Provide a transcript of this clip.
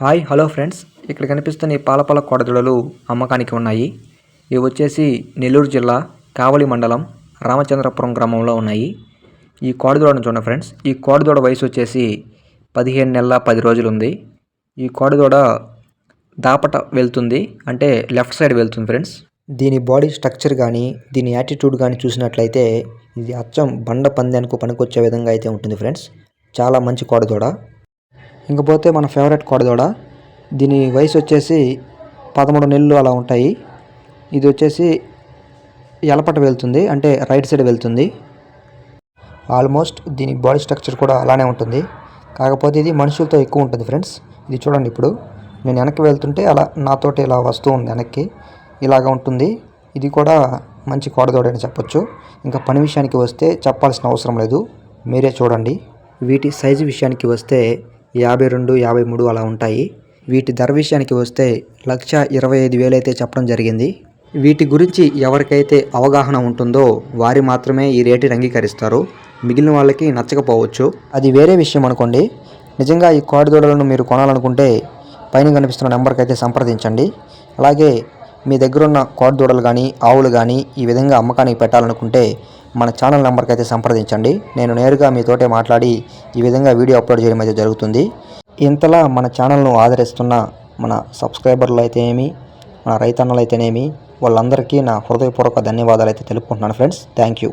Hi hello friends. ఇక్కడ కనిపిస్తున్న ఈ పాలపాల కోడదూడలు అమ్మకానికి ఉన్నాయి. ఇవి వచ్చేసి నెల్లూరు జిల్లా కావలి మండలం రామచంద్రపురం గ్రామంలో ఉన్నాయి. ఈ కోడదూడను చూడండి ఫ్రెండ్స్. ఈ కోడదూడ వయసు వచ్చేసి పదిహేను నెలల పది రోజులు ఉంది ఈ కోడదూడ దాపట వెళ్తుంది. అంటే లెఫ్ట్ సైడ్ వెళ్తుంది ఫ్రెండ్స్. దీని బాడీ స్ట్రక్చర్ కానీ దీని యాటిట్యూడ్ కానీ చూసినట్లయితే ఇది అచ్చం బండ పందానికి పనికొచ్చే విధంగా అయితే ఉంటుంది ఫ్రెండ్స్. చాలా మంచి కోడదూడ. ఇంకపోతే మన ఫేవరెట్ కోడదోడ. దీని వయసు వచ్చేసి పదమూడు నెలలు అలా ఉంటాయి. ఇది వచ్చేసి ఎలపట వెళ్తుంది అంటే రైట్ సైడ్ వెళ్తుంది. ఆల్మోస్ట్ దీని బాడీ స్ట్రక్చర్ కూడా అలానే ఉంటుంది. కాకపోతే ఇది మనుషులతో ఎక్కువ ఉంటుంది ఫ్రెండ్స్. ఇది చూడండి ఇప్పుడు. నేను వెనక్కి వెళ్తుంటే అలా నాతోటి ఇలా వస్తూ ఉంది వెనక్కి. ఇలాగ ఉంటుంది. ఇది కూడా మంచి కోడదోడ అని చెప్పొచ్చు. ఇంకా పని విషయానికి వస్తే చెప్పాల్సిన అవసరం లేదు. మీరే చూడండి. వీటి సైజు విషయానికి వస్తే యాభై రెండు యాభై మూడు అలా ఉంటాయి. వీటి ధర విషయానికి వస్తే లక్ష ఇరవై ఐదు వేలైతే చెప్పడం జరిగింది. వీటి గురించి ఎవరికైతే అవగాహన ఉంటుందో వారి మాత్రమే ఈ రేటుని అంగీకరిస్తారు. మిగిలిన వాళ్ళకి నచ్చకపోవచ్చు. అది వేరే విషయం అనుకోండి. నిజంగా ఈ కోడిదూడలను మీరు కొనాలనుకుంటే పైన కనిపిస్తున్న నెంబర్కి అయితే సంప్రదించండి. అలాగే మీ దగ్గర ఉన్న కోడిదూడలు కానీ ఆవులు కానీ ఈ విధంగా అమ్మకానికి పెట్టాలనుకుంటే మన ఛానల్ నెంబర్కి అయితే సంప్రదించండి. నేను నేరుగా మీతోటే మాట్లాడి ఈ విధంగా వీడియో అప్లోడ్ చేయడం అయితే జరుగుతుంది. ఇంతలా మన ఛానల్ను ఆదరిస్తున్న మన సబ్స్క్రైబర్లు అయితేనేమి మన రైతన్నలు అయితేనేమి వాళ్ళందరికీ నా హృదయపూర్వక ధన్యవాదాలు అయితే తెలుపుకుంటున్నాను ఫ్రెండ్స్. Thank you.